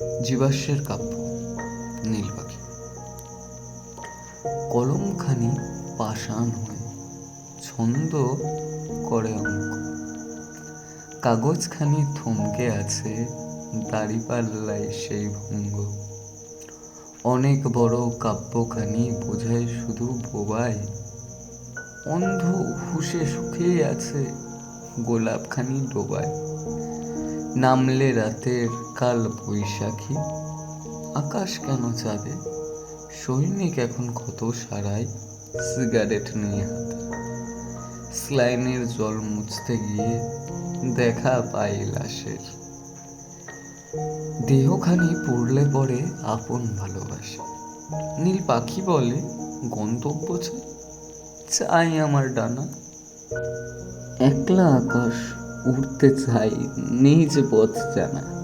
জীবাশ্মের কাব্য, নীল পাখি। কলমখানি পাষাণ হয়ে, ছন্দ করে অঙ্ক কাগজখানি থমকে আছে, দাড়িপাল্লায় সেই ভঙ্গ। অনেক বড় কাব্যখানি বোঝায় শুধু বোবায় অন্ধ হুশে সুখেই আছে গোলাপখানি ডোবায়। নামলে রাতের কাল বৈশাখী, আকাশ কেন চাঁদে? সৈনিক এখন কত সারায় সিগারেট নিয়ে হাতে। স্লাইনের জল মুছতে গিয়ে দেখা পাই লাশের। দেহখানি পড়লে পরে আপন ভালোবাসে। নীল পাখি বলে, গন্তব্য চাই আমার ডানা। একলা আকাশ উড়তে চাই নিজ পথ জানা।